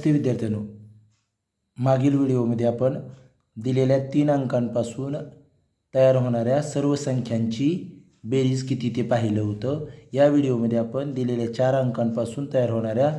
नमस्ते विद्यार्थ्यांनो मागील व्हिडिओमध्ये आपण दिलेल्या तीन अंकांपासून तयार होणाऱ्या सर्व संख्यांची बेरीज किती ते पाहिलं होतं या व्हिडिओमध्ये आपण दिलेल्या चार अंकांपासून तयार होणाऱ्या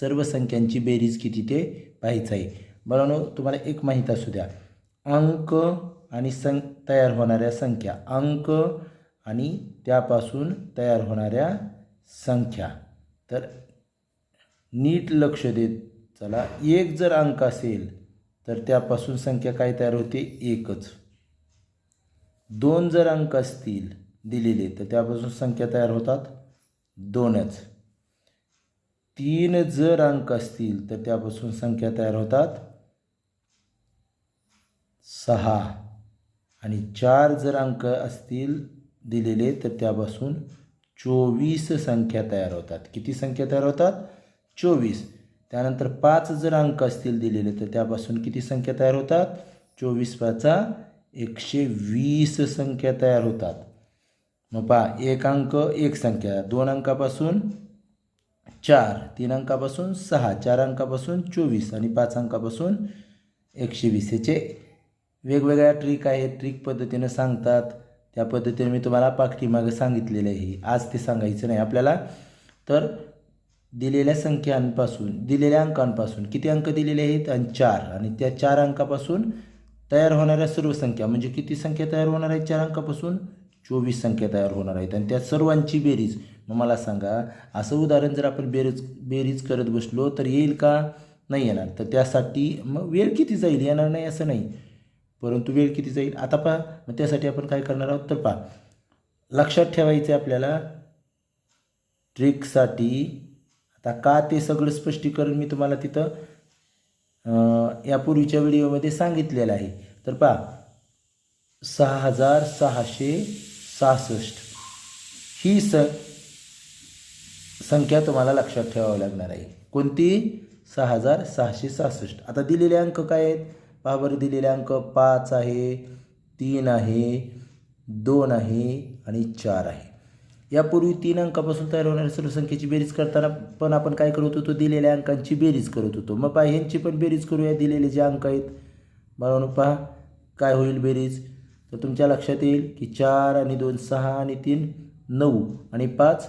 सर्व संख्यांची बेरीज किती ते पाहायचं आहे. बरं तुम्हाला एक माहीत असू द्या अंक आणि सं तयार होणाऱ्या संख्या अंक आणि त्यापासून तयार होणाऱ्या संख्या. तर नीट लक्ष देत चला एक जर अंक असेल तर त्यापासून संख्या काय तयार होते? एकच. दोन जर अंक असतील दिलेले तर त्यापासून संख्या तयार होतात दोनच. तीन जर अंक असतील तर त्यापासून संख्या तयार होतात सहा. आणि चार जर अंक असतील दिलेले तर त्यापासून चोवीस संख्या तयार होतात. किती संख्या तयार होतात? चोवीस. त्यानंतर पाच जर अंक असतील दिलेले तर त्यापासून किती संख्या तयार होतात? चोवीस पाचा एकशे वीस संख्या तयार होतात. मग पहा एक अंक एक संख्या. दोन अंकापासून चार तीन अंकापासून सहा चार अंकापासून चोवीस आणि पाच अंकापासून एकशे वीस. याचे वेगवेगळ्या ट्रिक आहेत. ट्रिक पद्धतीनं सांगतात. त्या पद्धतीने मी तुम्हाला पाठीमागं सांगितलेलं आहे. आज ते सांगायचं नाही आपल्याला. तर दिलेल्या संख्यांपासून दिलेल्या अंकांपासून किती अंक दिलेले आहेत? आणि चार. आणि त्या चार अंकापासून तयार होणाऱ्या सर्व संख्या म्हणजे किती संख्या तयार होणार आहेत? चार अंकापासून चोवीस संख्या तयार होणार आहेत. आणि त्या सर्वांची बेरीज मग मला सांगा असं उदाहरण जर आपण बेरीज बेरीज करत बसलो तर येईल का? नाही येणार. तर त्यासाठी मग वेळ किती जाईल? येणार नाही असं नाही. परंतु वेळ किती जाईल? आता पहा. मग त्यासाठी आपण काय करणार आहोत? तर पहा. लक्षात ठेवायचं आपल्याला. ट्रिकसाठी आता का ते सगळं स्पष्टीकरण मी तुम्हाला तिथं यापूर्वीच्या व्हिडिओमध्ये सांगितलेलं आहे. तर पहा सहा हजार सहाशे सहासष्ट. ही स संख्या तुम्हाला लक्षात ठेवावी लागणार आहे. कोणती? सहा हजार सहाशे सहासष्ट. आता दिलेले अंक काय आहेत? पहा दिलेले अंक पाच आहे तीन आहे दोन आहे आणि चार आहे. यापूर्वी तीन अंकापासून तयार होणाऱ्या सर्व संख्येची बेरीज करताना पण आपण काय करत होतो? दिलेल्या अंकांची बेरीज करत होतो. मग पहा ह्यांची पण बेरीज करूया. दिलेले जे अंक आहेत बाळांनो पहा काय होईल बेरीज? तर तुमच्या लक्षात येईल की चार आणि दोन सहा आणि तीन नऊ आणि पाच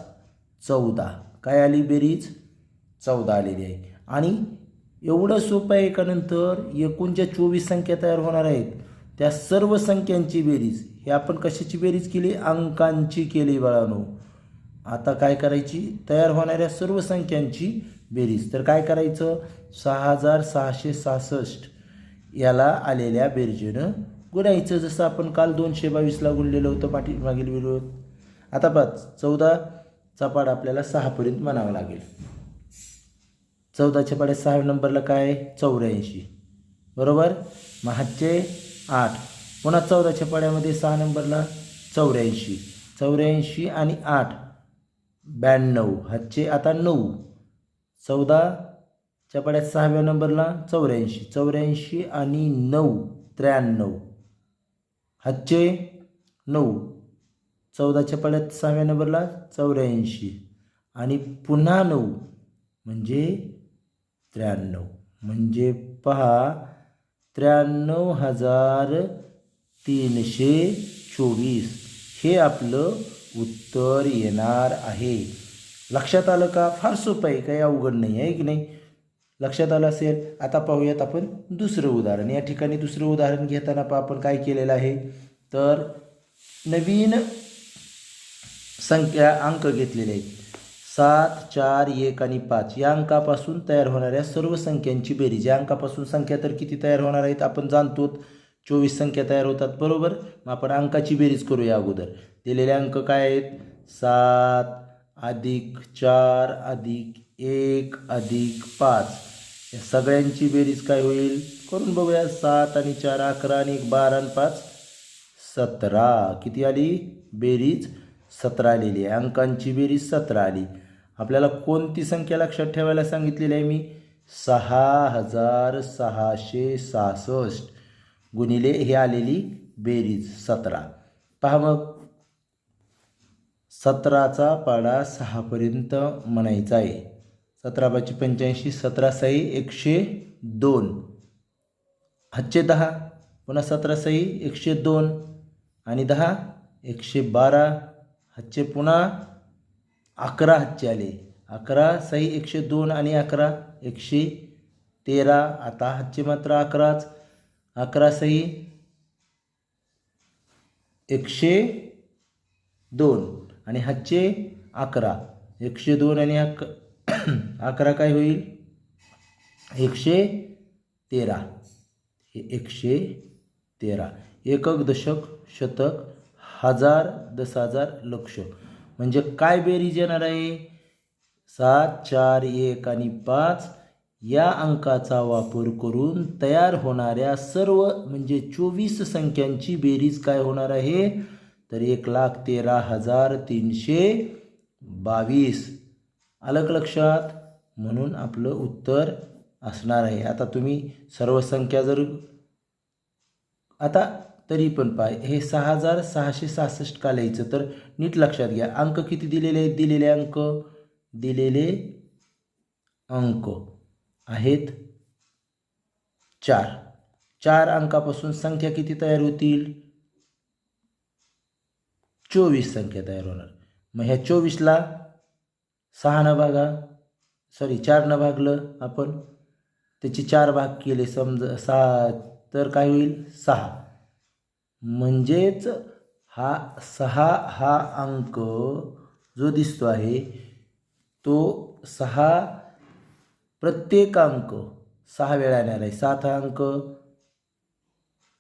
चौदा. काय आली बेरीज? चौदा आलेली आहे. आणि एवढं सोपं आहे का नंतर? एकूण ज्या चोवीस संख्या तयार होणार आहेत. त्या सर्व संख्यांची बेरीज. हे आपण कशाची बेरीज केली? अंकांची केली बाळानो. आता काय करायची? तयार होणाऱ्या सर्व संख्यांची बेरीज. तर काय करायचं? सहा हजार सहाशे सहासष्ट याला आलेल्या बेरजेनं गुणायचं. जसं आपण काल दोनशे बावीसला गुणलेलं होतं पाठी मागील विरोध आता पाच. चौदा चपाड आपल्याला सहापर्यंत म्हणावं लागेल. चौदाच्या पाड्यात सहा नंबरला काय? चौऱ्याऐंशी. बरोबर? महाचे आठ. पुन्हा चौदाच्या पाड्यामध्ये सहा नंबरला चौऱ्याऐंशी. चौऱ्याऐंशी आणि आठ. ब्याण्णव. हातचे आता नऊ. चौदाच्या पाड्यात सहाव्या नंबरला चौऱ्याऐंशी. चौऱ्याऐंशी आणि नऊ. त्र्याण्णव. हातचे नऊ. चौदाच्या पाड्यात सहाव्या नंबरला चौऱ्याऐंशी. आणि पुन्हा नऊ. म्हणजे त्र्याण्णव. म्हणजे पहा त्र्याण्णव हजार तीनशे चोवीस. हे आपलं उत्तर येणार आहे. लक्षात आलं का? फार सोपं आहे काही अवघड नाही आहे की नाही? लक्षात आलं असेल? आता पाहूयात आपण दुसरं उदाहरण. या ठिकाणी दुसरं उदाहरण घेताना पा आपण काय केलेलं आहे? तर नवीन संख्या अंक घेतलेले आहेत. सात चार एक आणि पाच या अंकापासून तयार होणाऱ्या सर्व संख्यांची बेरीज. या अंकापासून संख्या तर किती तयार होणार आहेत? आपण जाणतो चोवीस संख्या तयार होतात. बरोबर? मग आपण अंकाची बेरीज करूया अगोदर. दिलेले अंक काय आहेत? सात अधिक चार अधिक एक अधिक पाच. या सगळ्यांची बेरीज काय होईल? करून बघूया. सात आणि चार अकरा आणि एक बारा आणि पाच. सतरा. किती आली? बेरीज सतरा आलेली आहे. अंकांची बेरीज सतरा आली. आपल्याला कोणती संख्या लक्षात ठेवायला सांगितलेली आहे मी? सहा हजार सहाशे सहासष्ट गुणिले हे आलेली बेरीज सतरा. पहा मग. सतराचा पाडा सहापर्यंत म्हणायचा आहे. सतरा पाचशे पंच्याऐंशी सतरा साई एकशे दोन. हातचे दहा. पुन्हा सतरा साई एकशे दोन. आणि दहा एकशे बारा. हातचे पुन्हा अकरा हातचे आले अकरा सही एकशे दोन आणि अकरा एकशे तेरा. आता हातचे मात्र अकराच. अकरा सही एकशे दोन आणि हातचे अकरा. एकशे दोन आणि अक अकरा काय होईल? एकशे तेरा. हे एकशे तेरा. एकक दशक शतक हजार दस हजार लक्ष. म्हणजे काय बेरीज येणार आहे? सात चार एक आणि पाच या अंकाचा वापर करून तयार होणाऱ्या सर्व म्हणजे चोवीस संख्यांची बेरीज काय होणार आहे? तर एक लाख तेरा हजार तीनशे बावीस. अलग लक्षात? म्हणून आपलं उत्तर असणार आहे. आता तुम्ही सर्व संख्या जर आता तरी पण पाय हे सहा हजार सहाशे सहासष्ट का लिहायचं? तर नीट लक्षात घ्या. अंक किती दिलेले? आहेत दिलेले अंक? दिलेले अंक आहेत चार. चार अंकापासून संख्या किती तयार होतील? चोवीस संख्या तयार होणार. मग ह्या चोवीसला सहा न भागा सॉरी चार न भागलं आपण त्याचे चार भाग केले समजा सहा तर काय होईल? सहा. म्हणजेच हा सहा हा अंक जो दिसतो आहे तो सहा प्रत्येक अंक सहा वेळा येणार आहे. सात हा अंक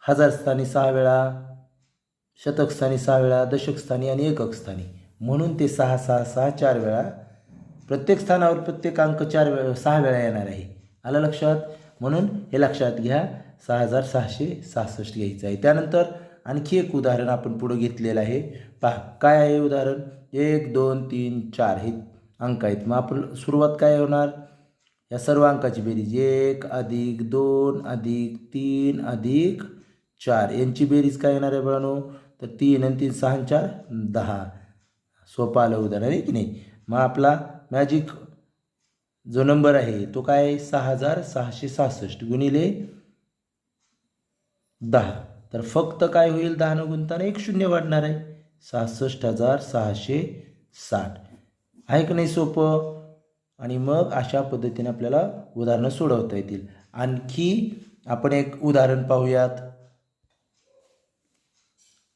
हजार स्थानी सहा वेळा शतकस्थानी सहा वेळा दशकस्थानी आणि एकक स्थानी. म्हणून ते सहा सहा सहा चार वेळा प्रत्येक स्थानावर प्रत्येक अंक चार वेळा सहा वेळा येणार आहे. आलं लक्षात? म्हणून हे लक्षात घ्या. सहा हजार सहाशे सहासष्ट घ्यायचं आहे. त्यानंतर आणखी एक उदाहरण आपण पुढं घेतलेलं आहे. पहा काय आहे उदाहरण? एक दोन तीन चार हे अंक आहेत. मग आपण सुरुवात काय होणार? या सर्व अंकाची बेरीज. एक अधिक दोन अधिक तीन अधिक चार. यांची बेरीज काय येणार आहे बळानो? तर तीन आणि तीन सहा चार दहा. सोपं आलं उदाहरण आहे की नाही? मग आपला मॅजिक जो नंबर आहे तो काय सहा हजार सहाशे सहासष्ट गुणिले दहा. तर फक्त काय होईल? दहानं गुंताना एक शून्य वाढणार आहे. सहासष्ट हजार सहाशे साठ. आहे का नाही सोपं? आणि मग अशा पद्धतीने आपल्याला उदाहरणं सोडवता येतील. आणखी आपण एक उदाहरण पाहूयात.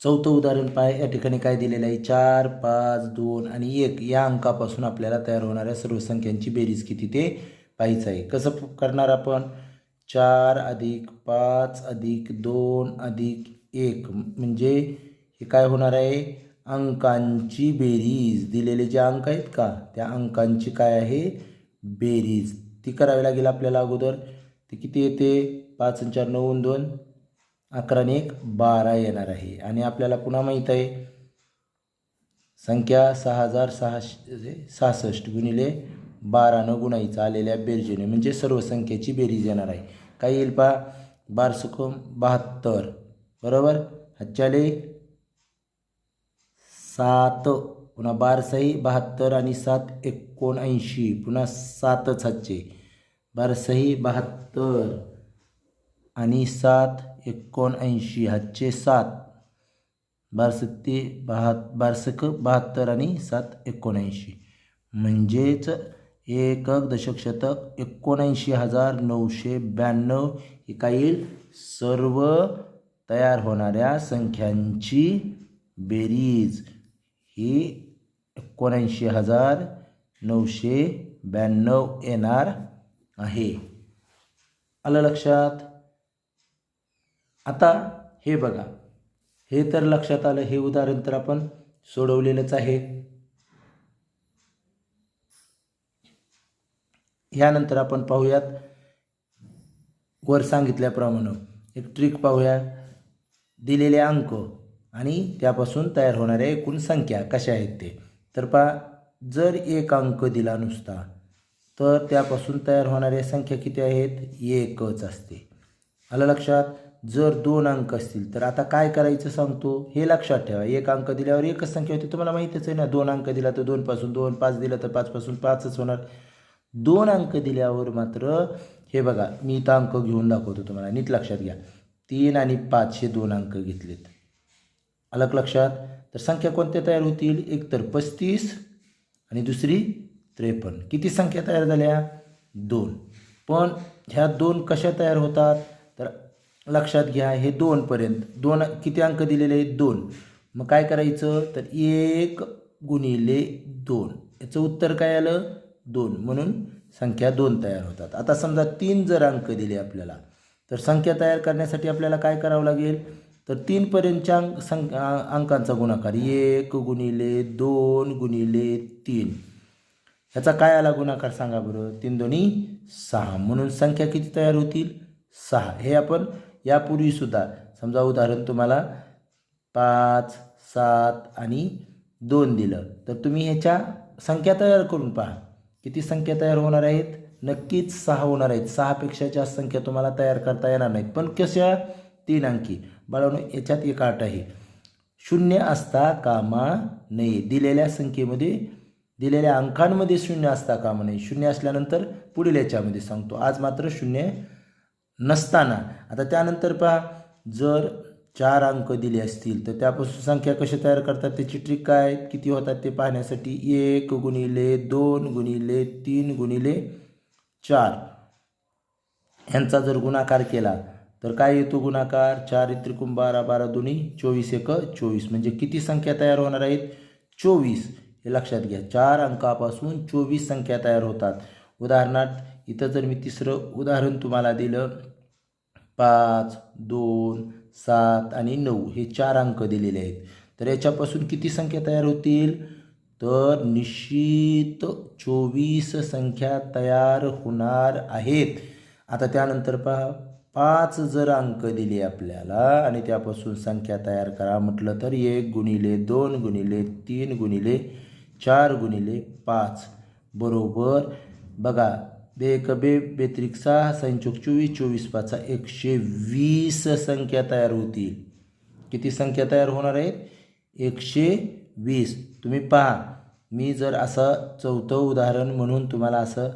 चौथं उदाहरण पाय या ठिकाणी काय दिलेलं आहे? चार पाच दोन आणि एक. या अंकापासून आपल्याला तयार होणाऱ्या सर्व संख्यांची बेरीज किती ते पाहायचं आहे. कसं करणार आपण? चार अधिक पाच अधिक दोन अधिक एक. म्हणजे हे काय होणार आहे? अंकांची बेरीज. दिलेले जे अंक आहेत का? त्या अंकांची काय आहे? बेरीज. ती करावी लागेल आपल्याला अगोदर. ते किती येते? पाच चार नऊ दोन. अकरा एक बारा येणार आहे. आणि आपल्याला पुन्हा माहीत आहे. संख्या सहा हजार सहाशे सहासष्ट गुणिले बारानं गुणायचं आलेल्या बेरजेने. म्हणजे सर्व संख्येची बेरीज येणार आहे. काय येईल पा बारसुकम बहात्तर. बरोबर? हच्चाले सात. पुन्हा बारसाही बहात्तर आणि सात एकोणऐंशी. पुन्हा सातच हातचे. बारसाही बहात्तर आणि सात एकोणऐंशी. हातचे सात. बारसत्ती बहा बारसक बहात्तर आणि सात एकोणऐंशी. म्हणजेच एकक दशक शतक एकोणऐंशी हजार नऊशे ब्याण्णव ही काय येईल सर्व तयार होणाऱ्या संख्यांची बेरीज ही एकोणऐंशी हजार नऊशे ब्याण्णव येणार आहे. आलं लक्षात? आता हे बघा. हे तर लक्षात आलं हे उदाहरण तर आपण सोडवलेलंच आहे. ह्यानंतर आपण पाहूयात वर सांगितल्याप्रमाणे. एक ट्रिक पाहूया. दिलेले अंक आणि त्यापासून तयार होणाऱ्या एकूण संख्या कशा आहेत ते. तर पा जर एक अंक दिला नुसता तर त्यापासून तयार होणाऱ्या संख्या किती आहेत? एकच असते. आलं लक्षात? जर दोन अंक असतील तर आता काय करायचं सांगतो? हे लक्षात ठेवा. एक अंक दिल्यावर एकच संख्या होती तुम्हाला माहीतच आहे ना दोन अंक दिला तर दोनपासून दोन पाच दिला तर पाचपासून पाचच होणार. दोन अंक दिल्यावर मात्र हे बघा मी इथं अंक घेऊन दाखवतो तुम्हाला नीट लक्षात घ्या. तीन आणि पाच हे दोन अंक घेतलेत. अलग लक्षात? तर संख्या कोणत्या तयार होतील? एक तर पस्तीस आणि दुसरी त्रेपन्न. किती संख्या तयार झाल्या? दोन. पण ह्या दोन कशा तयार होतात? तर लक्षात घ्या हे दोनपर्यंत दोन किती अंक दिलेले आहेत? दोन. मग काय करायचं? तर एक गुणिले दोन. याचं उत्तर काय आलं? दोन म्हणून संख्या दोन तयार होतात. आता समजा तीन जर अंक दिले आपल्याला तर संख्या तयार करण्यासाठी आपल्याला काय करावं लागेल? तर तीनपर्यंतच्या अंक सं अंकांचा गुणाकार एक गुणिले दोन गुणिले तीन. ह्याचा काय आला गुणाकार सांगा बरं. तीन दोन्ही सहा. म्हणून संख्या किती तयार होतील? सहा. हे आपण यापूर्वीसुद्धा समजा उदाहरण तुम्हाला पाच सात आणि दोन दिलं. तर तुम्ही ह्याच्या संख्या तयार करून पहा. किती संख्या तयार होणार आहेत? नक्कीच सहा होणार आहेत. सहापेक्षा जास्त संख्या तुम्हाला तयार करता येणार नाहीत. पण कशा? तीन अंकी. बाळांनो याच्यात एक आठ आहे. शून्य असता कामा नये. दिलेल्या संख्येमध्ये दिलेल्या अंकांमध्ये शून्य असता कामा नये. शून्य असल्यानंतर पुढील याच्यामध्ये सांगतो. आज मात्र शून्य नसताना. आता त्यानंतर पहा. जर चार अंक दिले असतील तर त्यापासून संख्या कशी तयार करतात? त्याची ट्रिक काय? किती होतात ते पाहण्यासाठी एक गुणिले दोन गुणिले तीन गुणिले चार. ह्यांचा जर गुणाकार केला तर काय येतो गुणाकार? चार त्रिकुण बारा बारा दोन्ही चोवीस एक चोवीस. म्हणजे किती संख्या तयार होणार आहेत? चोवीस. हे लक्षात घ्या. चार अंकापासून चोवीस संख्या तयार होतात. उदाहरणार्थ इथं जर मी तिसरं उदाहरण तुम्हाला दिलं पाच दोन सात आणि नऊ हे चार अंक दिलेले आहेत. तर याच्यापासून किती संख्या तयार होतील? तर निश्चित चोवीस संख्या तयार होणार आहेत. आता त्यानंतर पहा पाच जर अंक दिले आपल्याला आणि त्यापासून संख्या तयार करा म्हटलं तर एक गुणिले दोन गुणिले तीन गुणिले चार गुणिले पाच. बरोबर? बघा बेक बे बेत्रिक सहा संचोक चोवीस चोवीस पाचा एकशे वीस संख्या तयार होतील किती संख्या तयार होणार आहेत? एकशे वीस तुम्ही पहा. मी जर असं चौथं उदाहरण म्हणून तुम्हाला असं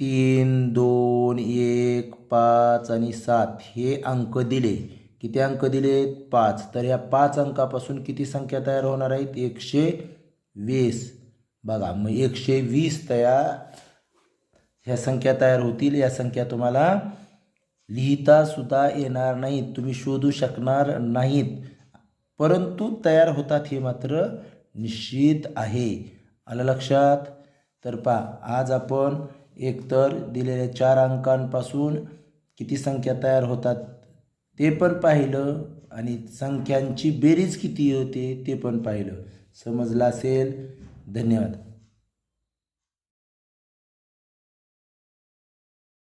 तीन दोन एक पाच आणि सात हे अंक दिले. किती अंक दिले? पाच. तर या पाच अंकापासून किती संख्या तयार होणार आहेत? एकशे वीस बघा मग एकशे वीस तयार ह्या संख्या तयार होतील या संख्या तुम्हाला लिहिता सुद्धा येणार नाहीत. तुम्ही शोधू शकणार नाहीत. परंतु तयार होतात हे मात्र निश्चित आहे. आलं लक्षात? तर पहा आज आपण एकतर दिलेल्या चार अंकांपासून किती संख्या तयार होतात ते पण पाहिलं आणि संख्यांची बेरीज किती होते ते पण पाहिलं. समजलं असेल? धन्यवाद.